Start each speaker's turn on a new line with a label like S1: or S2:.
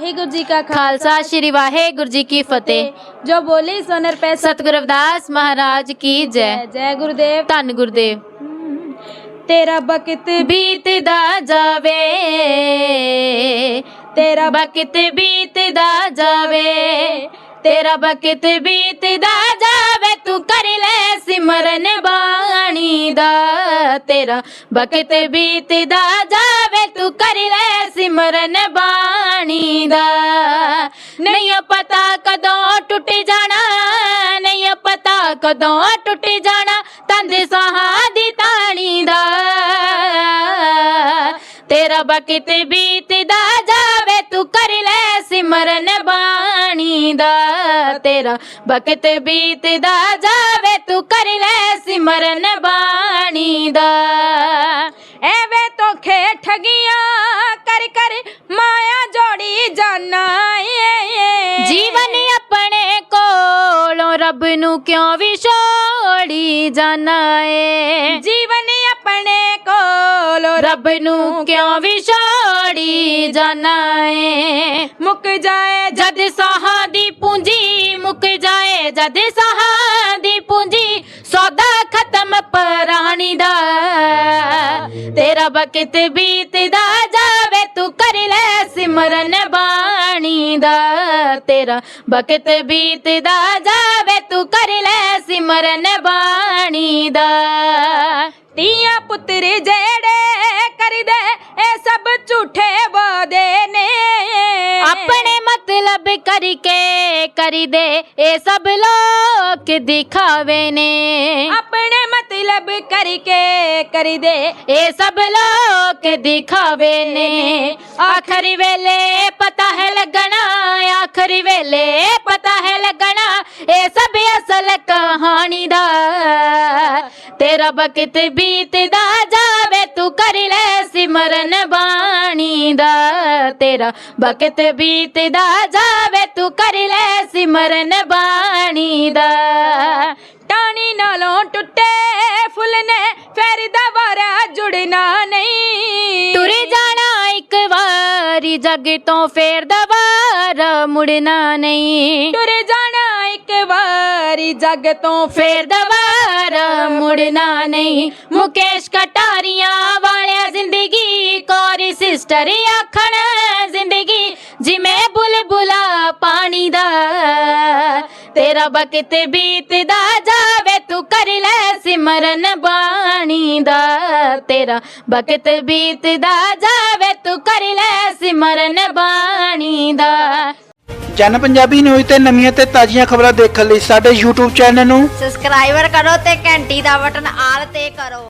S1: ਵਾਹਿਗੁਰੂ ਜੀ ਕਾ
S2: ਖਾਲਸਾ ਸ਼੍ਰੀ ਵਾਹਿਗੁਰੂ ਜੀ ਕੀ ਫਤਿਹ।
S1: ਜੋ ਬੋਲੀ ਸੋਨਰ ਪੈ
S2: ਸਤਿਗੁਰੂ ਰਵਿਦਾਸ ਮਹਾਰਾਜ ਕੀ ਜੈ।
S1: ਜੈ ਗੁਰਦੇਵ।
S2: ਧੰਨ ਗੁਰਦੇਵ।
S1: ਤੇਰਾ ਬਖਤ
S2: ਬੀਤਦਾ ਜਾਵੇ। ਤੇਰਾ ਬਖਤ ਬੀਤਦਾ ਜਾਵੇ। ਤੇਰਾ ਬਖਤ ਬੀਤਦਾ ਜਾਵੇ। ਤੂੰ ਕਰ ਲੈ ਸਿਮਰਨ ਬਾਣੀ ਦਾ। ਤੇਰਾ ਬਖਤ ਬੀਤਦਾ ਜਾਵੇ ਤੂੰ ਕਰ ਲੈ ਸਿਮਰਨ ਬਾਣੀ ਦਾ। ਨਹੀਂ ਪਤਾ ਕਦੋਂ ਟੁੱਟ ਜਾਣਾ, ਨਹੀਂ ਪਤਾ ਕਦੋਂ ਟੁੱਟ ਜਾਣਾ ਤੰਦ ਸਾਹਾਂ ਦੀ ਤਾਣੀ ਦਾ। ਤੇਰਾ ਬਖਤ ਬੀਤਦਾ ਜਾਵੇ ਤੂੰ ਕਰ ਲੈ ਸਿਮਰਨ ਬਾਣੀ ਦਾ। ਤੇਰਾ ਬਖਤ ਬੀਤਦਾ ਜਾਵੇ ਤੂੰ ਕਰ ਲੈ ਸਿਮਰਨ ਬਾਣੀ
S1: ਕਰ ਕਰ ਮਾਇਆ ਜੋੜੀ ਜਾਣਾ ਏ
S2: ਜੀਵਨ ਆਪਣੇ ਕੋਲੋਂ ਰੱਬ ਨੂੰ ਕਿਉਂ ਵਿਛੋੜੀ ਜਾਣਾ ਏ
S1: ਜੀਵਨ ਆਪਣੇ ਕੋਲੋਂ
S2: ਰੱਬ ਨੂੰ ਕਿਉਂ ਵਿਛੋੜੀ ਜਾਣਾ ਏ
S1: ਮੁੱਕ ਜਾਏ
S2: ਜਦ ਸਾਹਾਂ ਦੀ ਪੂੰਜੀ ਮੁੱਕ ਜਾਏ ਜਦ ਸਾਹਾਂ ਦੀ ਪੂੰਜੀ ਸੌਦਾ ਖਤਮ ਪ੍ਰਾਣੀ ਦਾ। ਤੇਰਾ ਬਖਤ ਬੀਤਦਾ ਜਾਵੇ ਤੂੰ ਕਰ ਲੈ ਸਿਮਰਨ ਬਾਣੀ ਦਾ, ਤੇਰਾ ਬਖਤ ਬੀਤਦਾ ਜਾਵੇ। ਤੂੰ ਕਰ ਲੈ ਸਿਮਰਨ ਬਾਣੀ ਦਾ।
S1: ਤੀਆਂ ਪੁੱਤਰ ਜਿਹੜੇ ਕਰਦੇ, ਇਹ ਸਭ ਝੂਠੇ
S2: ਕਰਕੇ ਕਰੀਦੇ। ਇਹ ਸਭ ਲੋਕ ਦਿਖਾਵੇ ਨੇ।
S1: ਆਪਣੇ ਮਤਲਬ ਕਰਕੇ ਕਰਦੇ।
S2: ਇਹ ਸਭ ਲੋਕ ਦਿਖਾਵੇ ਨੇ। ਆਖਰੀ ਵੇਲੇ ਪਤਾ ਹੈ ਲੱਗਣਾ ਆਖਰੀ ਵੇਲੇ ਪਤਾ ਹੈ ਲੱਗਣਾ ਇਹ ਸਭ ਅਸਲ ਕਹਾਣੀ ਦਾ। ਤੇਰਾ ਬਖਤ ਬੀਤਦਾ ਜਾਵੇ ਤੂੰ ਕਰ ਲੈ ਸਿਮਰਨ ਬਾਣੀ ਦਾ। ਤੇਰਾ ਬਖਤ ਬੀਤਦਾ ਜਾਵੇ ਤੂੰ ਕਰ ਲੈ ਸਿਮਰਨ ਬਾਣੀ ਦਾ।
S1: ਟਾਣੀ ਨਾਲੋਂ ਟੁੱਟੇ ਫੁੱਲ ਨੇ ਫੇਰ ਦੁਬਾਰਾ ਜੁੜਨਾ ਨਹੀਂ।
S2: ਤੁਰ ਜਾਣਾ ਇੱਕ ਵਾਰੀ ਜੱਗ ਤੋਂ ਫੇਰ ਦੁਬਾਰਾ ਮੁੜਨਾ ਨਹੀਂ।
S1: ਟੁਰ ਜਾਣਾ ਇੱਕ ਵਾਰੀ ਜੱਗ ਤੋਂ
S2: ਫੇਰ ਦੁਬਾਰਾ ਮੁੜਨਾ ਨਹੀਂ। ਮੁਕੇਸ਼ ਕਟਾਰੀਆਂ ਵਾਲਿਆ ਜ਼ਿੰਦਗੀ ਕੋਰੀ ਸਿਸਟਰ ਜਿਵੇਂ ਬੁਲਬੁਲਾ ਪਾਣੀ ਦਾ। ਤੇਰਾ ਬਖਤ ਬੀਤਦਾ ਜਾਵੇ ਤੂੰ ਕਰ ਲੈ ਸਿਮਰਨ ਬਾਣੀ ਦਾ। ਤੇਰਾ ਬਖਤ ਬੀਤਦਾ ਜਾਵੇ ਤੂੰ ਕਰ ਲੈ ਸਿਮਰਨ ਬਾਣੀ ਦਾ।
S3: ਜਨ ਪੰਜਾਬੀ ਨਿਊਜ਼ ਤੇ ਨਵੀਆਂ ਤੇ ਤਾਜ਼ੀਆਂ ਖਬਰਾਂ ਦੇਖਣ ਲਈ ਸਾਡੇ YouTube ਚੈਨਲ ਨੂੰ
S4: ਸਬਸਕ੍ਰਾਈਬਰ ਕਰੋ ਤੇ ਘੰਟੀ ਦਾ ਬਟਨ ਆਲ ਤੇ ਕਰੋ।